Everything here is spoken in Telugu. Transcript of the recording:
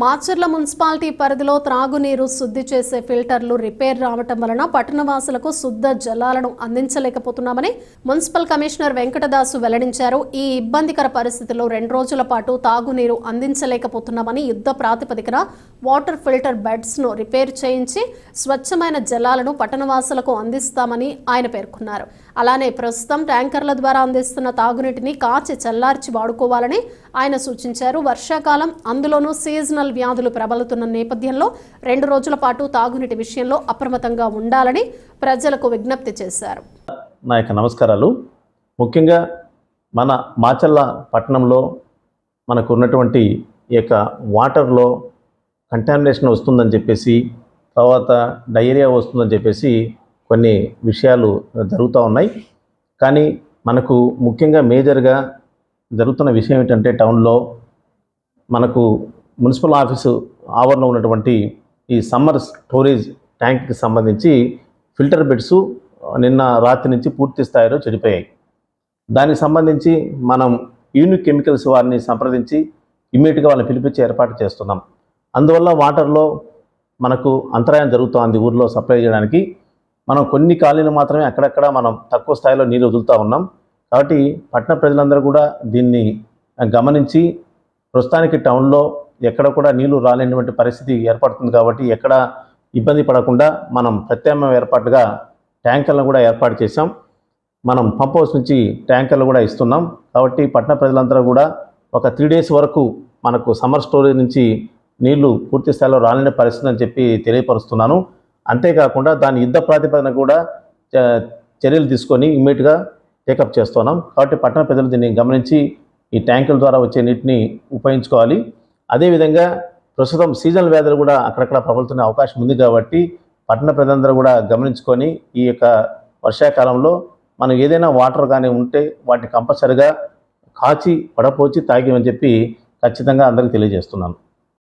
మాచర్ల మున్సిపాలిటీ పరిధిలో త్రాగునీరు శుద్ధి చేసే ఫిల్టర్లు రిపేర్ రావటం వలన పట్టణవాసులకు శుద్ధ జలాలను అందించలేకపోతున్నామని మున్సిపల్ కమిషనర్ వెంకటదాసు వెల్లడించారు. ఈ ఇబ్బందికర పరిస్థితుల్లో రెండు రోజుల పాటు తాగునీరు అందించలేకపోతున్నామని యుద్ధ ప్రాతిపదికన వాటర్ ఫిల్టర్ బెడ్స్ను రిపేర్ చేయించి స్వచ్ఛమైన జలాలను పట్టణవాసులకు అందిస్తామని ఆయన పేర్కొన్నారు. అలానే ప్రస్తుతం ట్యాంకర్ల ద్వారా అందిస్తున్న తాగునీటిని కాచి చల్లార్చి వాడుకోవాలని ఆయన సూచించారు. వర్షాకాలం అందులోనూ సీజనల్ వ్యాధులు ప్రబలుతున్న నేపథ్యంలో రెండు రోజుల పాటు తాగునీటి విషయంలో అప్రమత్తంగా ఉండాలని ప్రజలకు విజ్ఞప్తి చేశారు. నా యొక్క నమస్కారాలు. ముఖ్యంగా మన మాచల్ల పట్టణంలో మనకు ఉన్నటువంటి ఈ యొక్క వాటర్లో కంటామినేషన్ వస్తుందని చెప్పేసి తర్వాత డయేరియా వస్తుందని చెప్పేసి కొన్ని విషయాలు జరుగుతూ ఉన్నాయి. కానీ మనకు ముఖ్యంగా మేజర్గా జరుగుతున్న విషయం ఏంటంటే టౌన్లో మనకు మున్సిపల్ ఆఫీసు ఆవరణలో ఉన్నటువంటి ఈ సమ్మర్ స్టోరేజ్ ట్యాంక్కి సంబంధించి ఫిల్టర్ బెడ్స్ నిన్న రాత్రి నుంచి పూర్తి స్థాయిలో చెడిపోయాయి. దానికి సంబంధించి మనం యూనిక్ కెమికల్స్ వారిని సంప్రదించి ఇమ్మీడియట్గా వాళ్ళని పిలిపించి ఏర్పాటు చేస్తున్నాం. అందువల్ల వాటర్లో మనకు అంతరాయం జరుగుతోంది ఊర్లో సప్లై చేయడానికి. మనం కొన్ని కాలనీలు మాత్రమే అక్కడక్కడ మనం తక్కువ స్థాయిలో నీరు వదులుతూ ఉన్నాం. కాబట్టి పట్టణ ప్రజలందరూ కూడా దీన్ని గమనించి ప్రస్తుతానికి టౌన్లో ఎక్కడ కూడా నీళ్ళు రాలేనటువంటి పరిస్థితి ఏర్పడుతుంది కాబట్టి ఎక్కడ ఇబ్బంది పడకుండా మనం ప్రత్యామ్నాయ ఏర్పాటుగా ట్యాంకర్లను కూడా ఏర్పాటు చేశాం. మనం పంప్ హౌస్ నుంచి ట్యాంకర్లు కూడా ఇస్తున్నాం. కాబట్టి పట్టణ ప్రజలందరూ కూడా ఒక త్రీ డేస్ వరకు మనకు సమ్మర్ స్టోరేజ్ నుంచి నీళ్ళు పూర్తి స్థాయిలో రాలేని పరిస్థితి అని చెప్పి తెలియపరుస్తున్నాను. అంతేకాకుండా దాని యుద్ధ ప్రాతిపదన కూడా చర్యలు తీసుకొని ఇమ్మీడియట్గా టేకప్ చేస్తున్నాం. కాబట్టి పట్టణ ప్రజలు దీన్ని గమనించి ఈ ట్యాంకుల ద్వారా వచ్చే నీటిని ఉపయోగించుకోవాలి. అదేవిధంగా ప్రస్తుతం సీజనల్ వ్యాధులు కూడా అక్కడక్కడ ప్రబలుతున్న అవకాశం ఉంది కాబట్టి పట్టణ ప్రజలందరూ కూడా గమనించుకొని ఈ యొక్క వర్షాకాలంలో మనం ఏదైనా వాటర్ కానీ ఉంటే వాటిని కంపల్సరిగా కాచి పడపోచి తాగమని చెప్పి ఖచ్చితంగా అందరికీ తెలియజేస్తున్నాను.